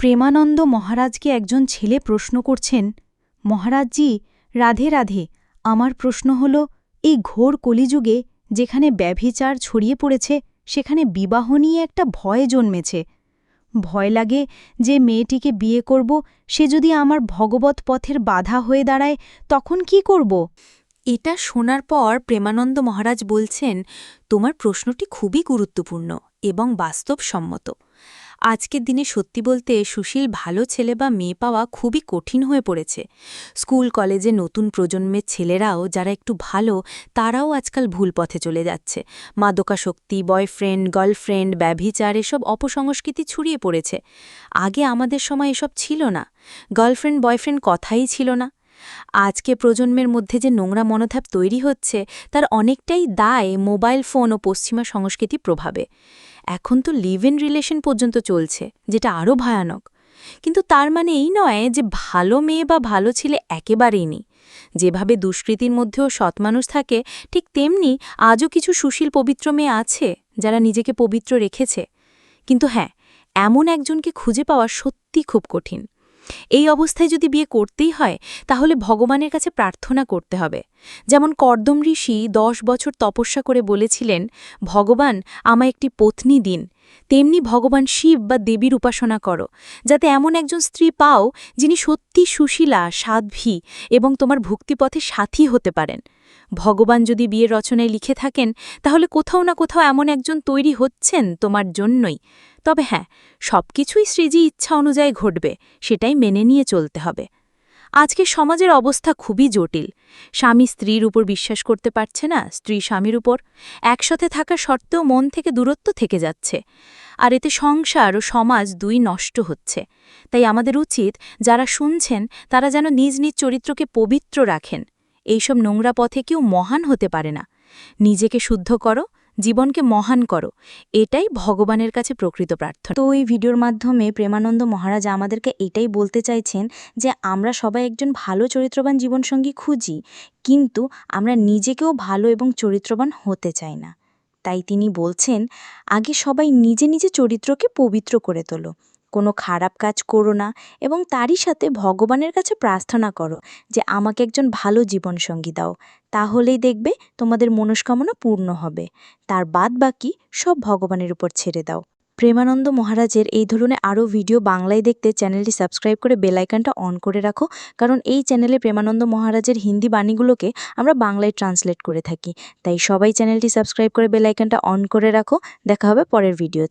প্রেমানন্দ মহারাজকে একজন ছেলে প্রশ্ন করছেন, মহারাজজি, রাধে রাধে, আমার প্রশ্ন হল, এই ঘোর কলিযুগে যেখানে ব্যভিচার ছড়িয়ে পড়েছে, সেখানে বিবাহ নিয়ে একটা ভয় জন্মেছে। ভয় লাগে যে মেয়েটিকে বিয়ে করব, সে যদি আমার ভগবত পথের বাধা হয়ে দাঁড়ায়, তখন কি করব? এটা শোনার পর প্রেমানন্দ মহারাজ বলছেন, তোমার প্রশ্নটি খুবই গুরুত্বপূর্ণ এবং বাস্তবসম্মত। আজকের দিনে সত্যি বলতে সুশীল ভালো ছেলে বা মেয়ে পাওয়া খুবই কঠিন হয়ে পড়েছে। স্কুল, কলেজে নতুন প্রজন্মের ছেলেরাও যারা একটু ভালো, তারাও আজকাল ভুল পথে চলে যাচ্ছে। মাদকাশক্তি বয়ফ্রেন্ড, গার্লফ্রেন্ড, ব্যভিচার এসব অপসংস্কৃতি ছড়িয়ে পড়েছে। আগে আমাদের সময় এসব ছিল না। গার্লফ্রেন্ড, বয়ফ্রেন্ড কথাই ছিল না। আজকে প্রজন্মের মধ্যে যে নোংরা মনোভাব তৈরি হচ্ছে, তার অনেকটাই দায় মোবাইল ফোন ও পশ্চিমা সংস্কৃতি প্রভাবে। এখন তো লিভ ইন রিলেশন পর্যন্ত চলছে, যেটা আরও ভয়ানক। কিন্তু তার মানে এই নয় যে ভালো মেয়ে বা ভালো ছেলে একেবারেই নেই। যেভাবে দুষ্কৃতির মধ্যেও সৎ মানুষ থাকে, ঠিক তেমনি আজও কিছু সুশীল পবিত্র মেয়ে আছে, যারা নিজেকে পবিত্র রেখেছে। কিন্তু হ্যাঁ এমন একজনকে খুঁজে পাওয়া সত্যি খুব কঠিন। এই অবস্থায় যদি বিয়ে করতেই হয়, তাহলে ভগবানের কাছে প্রার্থনা করতে হবে। যেমন কর্দম ঋষি দশ বছর তপস্যা করে বলেছিলেন, ভগবান, আমায় একটি পত্নী দিন। তেমনি ভগবান শিব বা দেবীর উপাসনা করো, যাতে এমন একজন স্ত্রী পাও যিনি সত্যি সুশীলা, সাধ্বী এবং তোমার ভক্তিপথে সাথী হতে পারেন। ভগবান যদি বিয়ের রচনায় লিখে থাকেন, তাহলে কোথাও না কোথাও এমন একজন তৈরি হচ্ছেন তোমার জন্যই। তবে হ্যাঁ সবকিছুই শ্রীজি ইচ্ছা অনুযায়ী ঘটবে, সেটাই মেনে নিয়ে চলতে হবে। আজকে সমাজের অবস্থা খুবই জটিল। স্বামী স্ত্রীর উপর বিশ্বাস করতে পারছে না, স্ত্রী স্বামীর উপর। একসাথে থাকা সত্ত্বেও মন থেকে দূরত্ব থেকে যাচ্ছে। আর এতে সংসার ও সমাজ দুই নষ্ট হচ্ছে। তাই আমাদের উচিত যারা শুনছেন, তারা যেন নিজ নিজ চরিত্রকে পবিত্র রাখেন। এইসব নোংরা পথে কেউ মহান হতে পারে না। নিজেকে শুদ্ধ করো জীবনকে মহান করো। এটাই ভগবানের কাছে প্রকৃত প্রার্থনা। তো এই ভিডিওর মাধ্যমে প্রেমানন্দ মহারাজ আমাদেরকে এটাই বলতে চাইছেন যে, আমরা সবাই একজন ভালো চরিত্রবান জীবনসঙ্গী খুঁজি, কিন্তু আমরা নিজেকেও ভালো এবং চরিত্রবান হতে চাই না। তাই তিনি বলছেন, আগে সবাই নিজে নিজে চরিত্রকে পবিত্র করে তোলো। কোনো খারাপ কাজ করো না এবং তারই সাথে ভগবানের কাছে প্রার্থনা করো যে আমাকে একজন ভালো জীবনসঙ্গী দাও। তাহলেই দেখবে তোমাদের মনস্কামনা পূর্ণ হবে। তার বাদ বাকি সব ভগবানের উপর ছেড়ে দাও। প্রেমানন্দ মহারাজের এই ধরনের আরও ভিডিও বাংলায় দেখতে চ্যানেলটি সাবস্ক্রাইব করে বেলাইকানটা অন করে রাখো, কারণ এই চ্যানেলে প্রেমানন্দ মহারাজের হিন্দি বাণীগুলোকে আমরা বাংলায় ট্রান্সলেট করে থাকি। তাই সবাই চ্যানেলটি সাবস্ক্রাইব করে বেলাইকানটা অন করে রাখো। দেখা হবে পরের ভিডিও